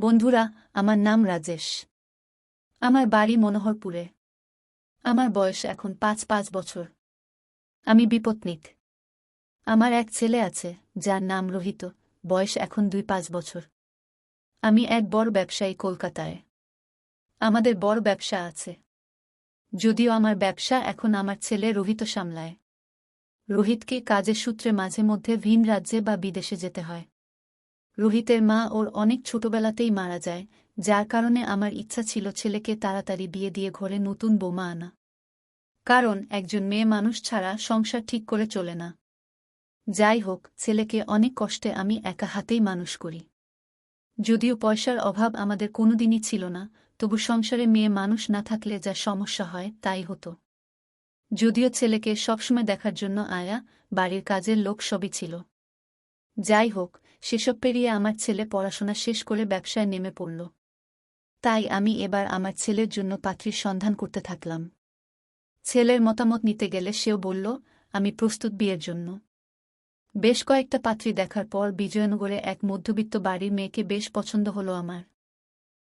বন্ধুরা, আমার নাম রাজেশ। আমার বাড়ি মনোহরপুরে। আমার বয়স এখন পাঁচ পাঁচ বছর। আমি বিপত্নিক আমার এক ছেলে আছে, যার নাম রোহিত, বয়স এখন দুই পাঁচ বছর। আমি এক বড় ব্যবসায়ী কলকাতায়। আমাদের বড় ব্যবসা আছে। যদিও আমার ব্যবসা এখন আমার ছেলে রোহিত সামলায়। রোহিতকে কাজের সূত্রে মাঝে মধ্যে ভিন রাজ্যে বা বিদেশে যেতে হয়। রোহিতের মা ওর অনেক ছোটবেলাতেই মারা যায়, যার কারণে আমার ইচ্ছা ছিল ছেলেকে তাড়াতাড়ি বিয়ে দিয়ে ঘরে নতুন বোমা আনা। কারণ একজন মেয়ে মানুষ ছাড়া সংসার ঠিক করে চলে না। যাই হোক, ছেলেকে অনেক কষ্টে আমি একা হাতেই মানুষ করি। যদিও পয়সার অভাব আমাদের কোনোদিনই ছিল না, তবু সংসারে মেয়ে মানুষ না থাকলে যা সমস্যা হয় তাই হতো। যদিও ছেলেকে সবসময় দেখার জন্য আয়া, বাড়ির কাজের লোক সবই ছিল। যাই হোক, সেসব পেরিয়ে আমার ছেলে পড়াশোনা শেষ করে ব্যবসায় নেমে পড়ল। তাই আমি এবার আমার ছেলের জন্য পাত্রীর সন্ধান করতে থাকলাম। ছেলের মতামত নিতে গেলে সেও বলল, আমি প্রস্তুত বিয়ের জন্য। বেশ কয়েকটা পাত্রী দেখার পর বিজয়নগরে এক মধ্যবিত্ত বাড়ির মেয়েকে বেশ পছন্দ হলো আমার।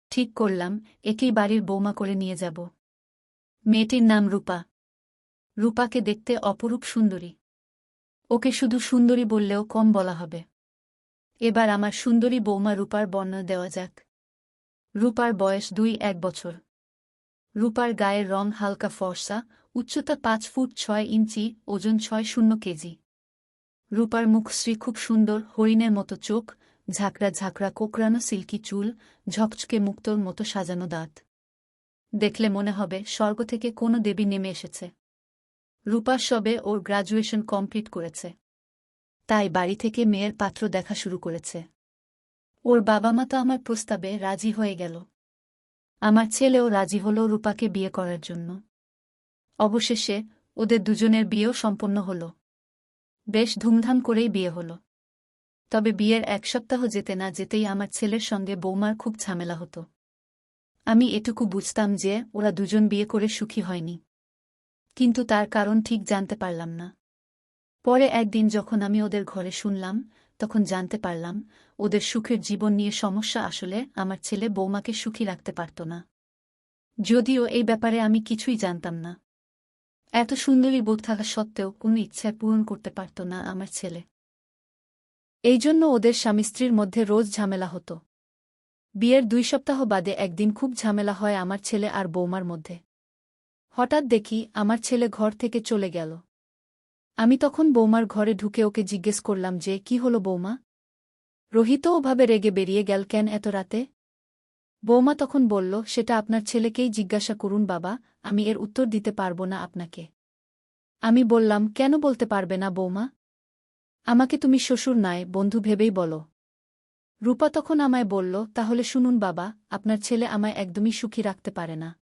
ঠিক করলাম, একেই বাড়ির বৌমা করে নিয়ে যাব। মেয়েটির নাম রূপা। রূপাকে দেখতে অপরূপ সুন্দরী। ওকে শুধু সুন্দরী বললেও কম বলা হবে। এবার আমার সুন্দরী বৌমা রূপার বর্ণনা দেওয়া যাক। রূপার বয়স দুই এক বছর। রূপার গায়ের রং হালকা ফর্সা, উচ্চতা পাঁচ ফুট ছয় ইঞ্চি, ওজন ছয় শূন্য কেজি। রূপার মুখশ্রী খুব সুন্দর, হরিণের মতো চোখ, ঝাঁকড়া ঝাঁকড়া কোকড়ানো সিল্কি চুল, ঝকঝকে মুক্তোর মতো সাজানো দাঁত। দেখলে মনে হবে স্বর্গ থেকে কোনো দেবী নেমে এসেছে। রূপা সবে ওর গ্রাজুয়েশন কমপ্লিট করেছে। তাই বাড়ি থেকে মেয়ের পাত্র দেখা শুরু করেছে। ওর বাবা মা তো আমার প্রস্তাবে রাজি হয়ে গেল। আমার ছেলেও রাজি হল রূপাকে বিয়ে করার জন্য। অবশেষে ওদের দুজনের বিয়েও সম্পন্ন হল। বেশ ধুমধাম করেই বিয়ে হল। তবে বিয়ের এক সপ্তাহ যেতে না যেতেই আমার ছেলের সঙ্গে বৌমার খুব ঝামেলা হতো। আমি এটুকু বুঝতাম যে ওরা দুজন বিয়ে করে সুখী হয়নি। কিন্তু তার কারণ ঠিক জানতে পারলাম না। পরে একদিন যখন আমি ওদের ঘরে শুনলাম, তখন জানতে পারলাম, ওদের সুখের জীবন নিয়ে সমস্যা আসলে আমার ছেলে বৌমাকে সুখী রাখতে পারত না। যদিও এই ব্যাপারে আমি কিছুই জানতাম না। এত সুন্দরী বোধ থাকা সত্ত্বেও কোনো ইচ্ছা পূরণ করতে পারত না আমার ছেলে। এই জন্য ওদের স্বামী স্ত্রীর মধ্যে রোজ ঝামেলা হতো। বিয়ের দুই সপ্তাহ বাদে একদিন খুব ঝামেলা হয় আমার ছেলে আর বৌমার মধ্যে। হঠাৎ দেখি আমার ছেলে ঘর থেকে চলে গেল। আমি তখন বৌমার ঘরে ঢুকে ওকে জিজ্ঞেস করলাম যে, কি হলো বৌমা? রোহিত ওভাবে রেগে বেরিয়ে গেল কেন এত রাতে? বৌমা তখন বলল, সেটা আপনার ছেলেকেই জিজ্ঞাসা করুন বাবা, আমি এর উত্তর দিতে পারব না আপনাকে। আমি বললাম, কেন বলতে পারবে না বৌমা? আমাকে তুমি শ্বশুর নয় বন্ধু ভেবেই বলো। রূপা তখন আমায় বলল, তাহলে শুনুন বাবা, আপনার ছেলে আমায় একদমই সুখী রাখতে পারে না।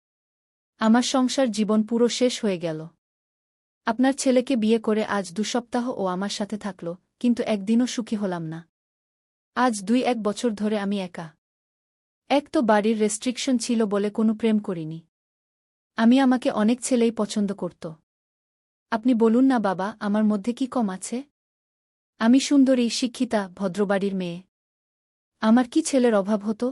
আমার সংসার জীবন পুরো শেষ হয়ে গেল। আপনার ছেলেকে বিয়ে করে আজ দু সপ্তাহ ও আমার সাথে থাকল, কিন্তু একদিনও সুখী হলাম না। আজ দুই এক বছর ধরে আমি একা। এক তো বাড়ির রেস্ট্রিকশন ছিল বলে কোনো প্রেম করিনি। আমি আমাকে অনেক ছেলেই পছন্দ করত। আপনি বলুন না বাবা, আমার মধ্যে কি কম আছে? আমি সুন্দরী, শিক্ষিতা, ভদ্রবাড়ির মেয়ে। আমার কি ছেলের অভাব হতো?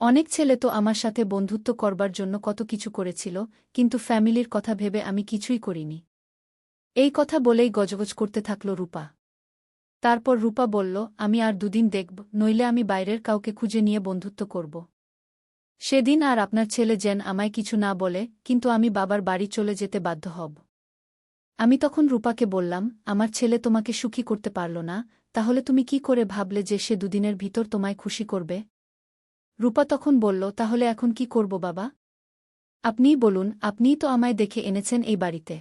অনেক ছেলে তো আমার সাথে বন্ধুত্ব করবার জন্য কত কিছু করেছিল, কিন্তু ফ্যামিলির কথা ভেবে আমি কিছুই করিনি। এই কথা বলেই গজগজ করতে থাকল রূপা। তারপর রূপা বলল, আমি আর দুদিন দেখব, নইলে আমি বাইরের কাউকে খুঁজে নিয়ে বন্ধুত্ব করব। সেদিন আর আপনার ছেলে যেন আমায় কিছু না বলে, কিন্তু আমি বাবার বাড়ি চলে যেতে বাধ্য হব। আমি তখন রূপাকে বললাম, আমার ছেলে তোমাকে সুখী করতে পারল না, তাহলে তুমি কি করে ভাবলে যে সে দুদিনের ভিতর তোমায় খুশি করবে? রূপা তখন বলল, তাহলে এখন কি করব বাবা? আপনিই বলুন, আপনিই তো আমায় দেখে এনেছেন এই বাড়িতে।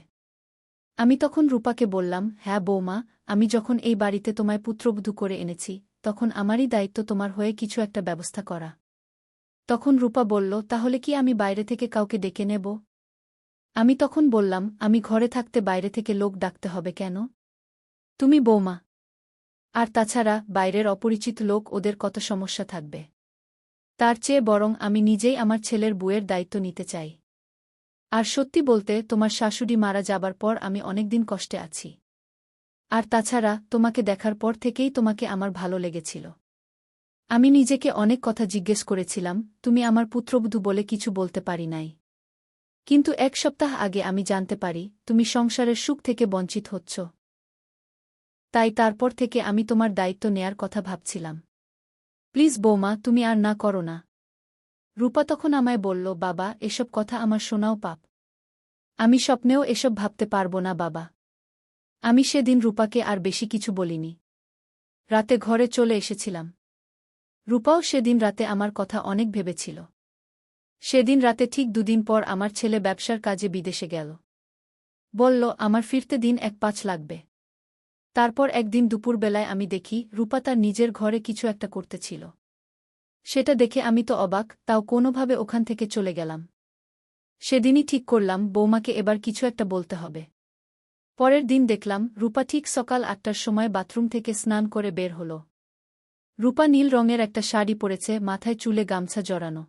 আমি তখন রূপাকে বললাম হ্যাঁ বৌমা, আমি যখন এই বাড়িতে তোমায় পুত্রবধূ করে এনেছি, তখন আমারই দায়িত্ব তোমার হয়ে কিছু একটা ব্যবস্থা করা। তখন রূপা বলল, তাহলে কি আমি বাইরে থেকে কাউকে ডেকে নেব? আমি তখন বললাম, আমি ঘরে থাকতে বাইরে থেকে লোক ডাকতে হবে কেন? তুমি বৌমা। আর তাছাড়া বাইরের অপরিচিত লোক ওদের কত সমস্যা থাকবে? তার চেয়ে বরং আমি নিজেই আমার ছেলের বুয়ের দায়িত্ব নিতে চাই। আর সত্যি বলতে, তোমার শাশুড়ি মারা যাবার পর আমি অনেকদিন কষ্টে আছি। আর তাছাড়া, তোমাকে দেখার পর থেকেই তোমাকে আমার ভালো লেগেছিল। আমি নিজেকে অনেক কথা জিজ্ঞেস করেছিলাম, তুমি আমার পুত্রবধূ বলে কিছু বলতে পারি নাই? কিন্তু এক সপ্তাহ আগে আমি জানতে পারি, তুমি সংসারের সুখ থেকে বঞ্চিত হচ্ছ। তাই তারপর থেকে আমি তোমার দায়িত্ব নেয়ার কথা ভাবছিলাম। প্লিজ বৌমা, তুমি আর না করো না। রূপা তখন আমায় বলল, বাবা, এসব কথা আমার শোনাও পাপ। আমি স্বপ্নেও এসব ভাবতে পারব না, বাবা। আমি সেদিন রূপাকে আর বেশি কিছু বলিনি। রাতে ঘরে চলে এসেছিলাম। রূপাও সেদিন রাতে আমার কথা অনেক ভেবেছিল। সেদিন রাতে ঠিক দুদিন পর আমার ছেলে ব্যবসার কাজে বিদেশে গেল। বলল, আমার ফিরতে দিন এক পাঁচ লাগবে। তারপর একদিন দুপুরবেলায় আমি দেখি রূপা তার নিজের ঘরে কিছু একটা করতেছিল। সেটা দেখে আমি তো অবাক, তাও কোনোভাবে ওখান থেকে চলে গেলাম। সেদিনই ঠিক করলাম, বৌমাকে এবার কিছু একটা বলতে হবে। পরের দিন দেখলাম, রূপা ঠিক সকাল আটটার সময় বাথরুম থেকে স্নান করে বের হল। রূপা নীল রঙের একটা শাড়ি পরেছে, মাথায় চুলে গামছা জড়ানো।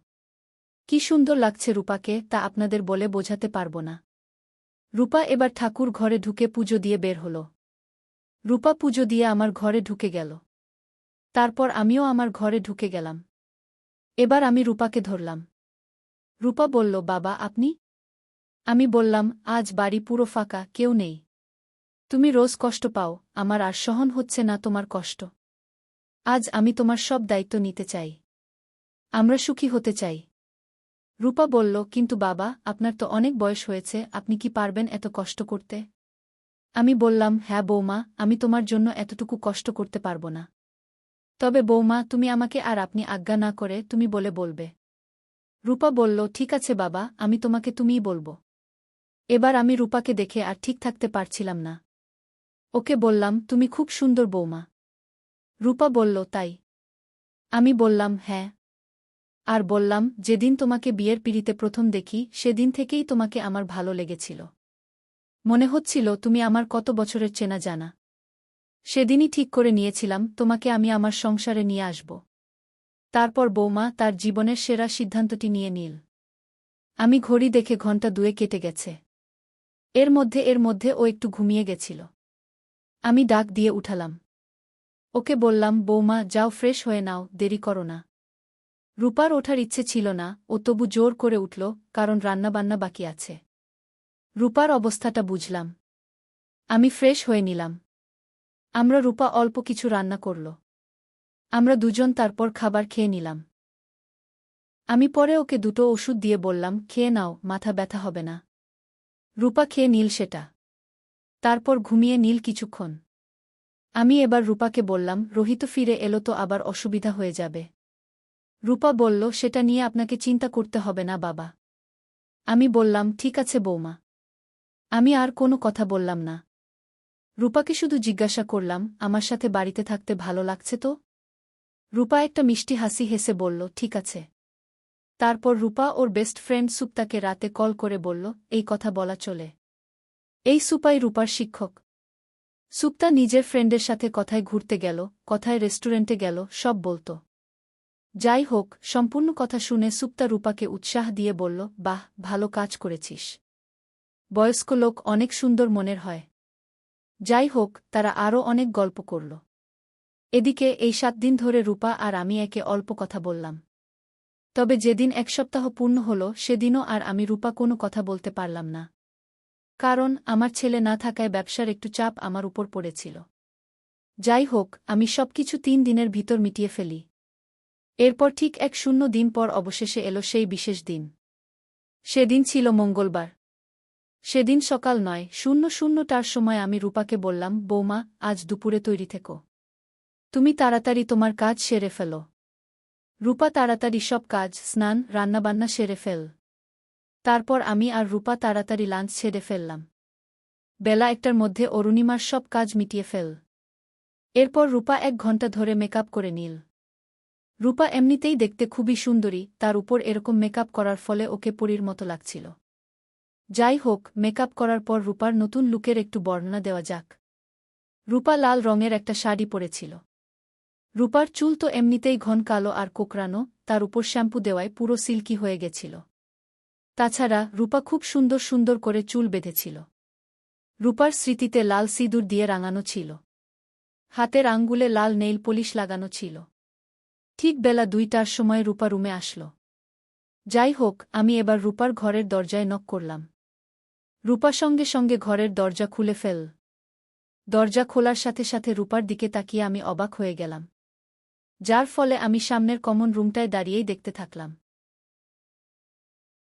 কি সুন্দর লাগছে রূপাকে, তা আপনাদের বলে বোঝাতে পারব না। রূপা এবার ঠাকুর ঘরে ঢুকে পুজো দিয়ে বের হল। রূপা পুজো দিয়ে আমার ঘরে ঢুকে গেল। তারপর আমিও আমার ঘরে ঢুকে গেলাম। এবার আমি রূপাকে ধরলাম। রূপা বলল, বাবা, আপনি? আমি বললাম, আজ বাড়ি পুরো ফাঁকা, কেউ নেই। তুমি রোজ কষ্ট পাও, আমার আর সহন হচ্ছে না তোমার কষ্ট। আজ আমি তোমার সব দায়িত্ব নিতে চাই। আমরা সুখী হতে চাই। রূপা বলল, কিন্তু বাবা, আপনার তো অনেক বয়স হয়েছে, আপনি কি পারবেন এত কষ্ট করতে? আমি বললাম হ্যাঁ বৌমা, আমি তোমার জন্য এতটুকু কষ্ট করতে পারব না। তবে বৌমা, তুমি আমাকে আর আপনি আজ্ঞা না করে তুমি বলে বলবে। রূপা বলল, ঠিক আছে বাবা, আমি তোমাকে তুমিই বলব। এবার আমি রূপাকে দেখে আর ঠিক থাকতে পারছিলাম না। ওকে বললাম, তুমি খুব সুন্দর বৌমা। রূপা বলল, তাই। আমি বললাম হ্যাঁ। আর বললাম, যেদিন তোমাকে বিয়ের পিড়িতে প্রথম দেখি, সেদিন থেকেই তোমাকে আমার ভালো লেগেছিল। মনে হচ্ছিল তুমি আমার কত বছরের চেনা জানা। সেদিনই ঠিক করে নিয়েছিলাম, তোমাকে আমি আমার সংসারে নিয়ে আসব। তারপর বৌমা তার জীবনের সেরা সিদ্ধান্তটি নিয়ে নিল। আমি ঘড়ি দেখে ঘণ্টা দুয়ে কেটে গেছে। এর মধ্যে এর মধ্যে ও একটু ঘুমিয়ে গেছিল। আমি ডাক দিয়ে উঠালাম। ওকে বললাম, বৌমা, যাও ফ্রেশ হয়ে নাও, দেরি করো না। রূপার ওঠার ইচ্ছে ছিল না, ও তবু জোর করে উঠল, কারণ রান্নাবান্না বাকি আছে। রূপার অবস্থাটা বুঝলাম। আমি ফ্রেশ হয়ে নিলাম। আমরা রূপা অল্প কিছু রান্না করল। আমরা দুজন তারপর খাবার খেয়ে নিলাম। আমি পরে ওকে দুটো ওষুধ দিয়ে বললাম, খেয়ে নাও, মাথা ব্যথা হবে না। রূপা খেয়ে নীল সেটা। তারপর ঘুমিয়ে নীল কিছুক্ষণ। আমি এবার রূপাকে বললাম, রোহিত ফিরে এলো তো আবার অসুবিধা হয়ে যাবে। রূপা বলল, সেটা নিয়ে আপনাকে চিন্তা করতে হবে না, বাবা। আমি বললাম, ঠিক আছে, বৌমা। আমি আর কোনো কথা বললাম না। রূপাকে শুধু জিজ্ঞাসা করলাম, আমার সাথে বাড়িতে থাকতে ভালো লাগছে তো? রূপা একটা মিষ্টি হাসি হেসে বলল, ঠিক আছে। তারপর রূপা ওর বেস্ট ফ্রেন্ড সুপ্তাকে রাতে কল করে বলল, এই কথা বলা চলে। এই সুপাই রূপার শিক্ষক। সুপ্তা নিজের ফ্রেন্ডের সাথে কথায় ঘুরতে গেল, কথায় রেস্টুরেন্টে গেল, সব বলত। যাই হোক, সম্পূর্ণ কথা শুনে সুপ্তা রূপাকে উৎসাহ দিয়ে বলল, বাহ, ভালো কাজ করেছিস। বয়স্ক লোক অনেক সুন্দর মনের হয়। যাই হোক তারা আরও অনেক গল্প করল। এদিকে এই সাত দিন ধরে রূপা আর আমি একে অল্প কথা বললাম। তবে যেদিন এক সপ্তাহ পূর্ণ হল, সেদিনও আর আমি রূপা কোনো কথা বলতে পারলাম না। কারণ, আমার ছেলে না থাকায় ব্যবসার একটু চাপ আমার উপর পড়েছিল। যাই হোক আমি সবকিছু তিন দিনের ভিতর মিটিয়ে ফেলি। এরপর ঠিক এক শূন্য দিন পর অবশেষে এলো সেই বিশেষ দিন। সেদিন ছিল মঙ্গলবার। সেদিন সকাল নয়, শূন্য শূন্যটার সময় আমি রূপাকে বললাম, বৌমা, আজ দুপুরে তৈরি থেকো। তুমি তাড়াতাড়ি তোমার কাজ সেরে ফেলো। রূপা তাড়াতাড়ি সব কাজ, স্নান, রান্নাবান্না সেরে ফেল। তারপর আমি আর রূপা তাড়াতাড়ি লাঞ্চ ছেড়ে ফেললাম। বেলা একটার মধ্যে অরুণিমার সব কাজ মিটিয়ে ফেল। এরপর রূপা এক ঘণ্টা ধরে মেকআপ করে নিল। রূপা এমনিতেই দেখতে খুবই সুন্দরী, তার উপর এরকম মেকআপ করার ফলে ওকে পরীর মতো লাগছিল। যাই হোক মেকআপ করার পর রূপার নতুন লুকের একটু বর্ণনা দেওয়া যাক। রূপা লাল রঙের একটা শাড়ি পরেছিল। রূপার চুল তো এমনিতেই ঘন কালো আর কোকড়ানো, তার উপর শ্যাম্পু দেওয়ায় পুরো সিল্কি হয়ে গেছিল। তাছাড়া রূপা খুব সুন্দর সুন্দর করে চুল বেঁধেছিল। রূপার স্মৃতিতে লাল সিঁদুর দিয়ে রাঙানো ছিল। হাতের আঙ্গুলে লাল নেইল পলিশ লাগানো ছিল। ঠিক বেলা দুইটার সময় রূপা রুমে আসল। যাই হোক আমি এবার রূপার ঘরের দরজায় নক করলাম। রূপা সঙ্গে সঙ্গে ঘরের দরজা খুলে ফেল। দরজা খোলার সাথে সাথে রূপার দিকে তাকিয়ে আমি অবাক হয়ে গেলাম। যার ফলে আমি সামনের কমন রুমটায় দাঁড়িয়েই দেখতে থাকলাম।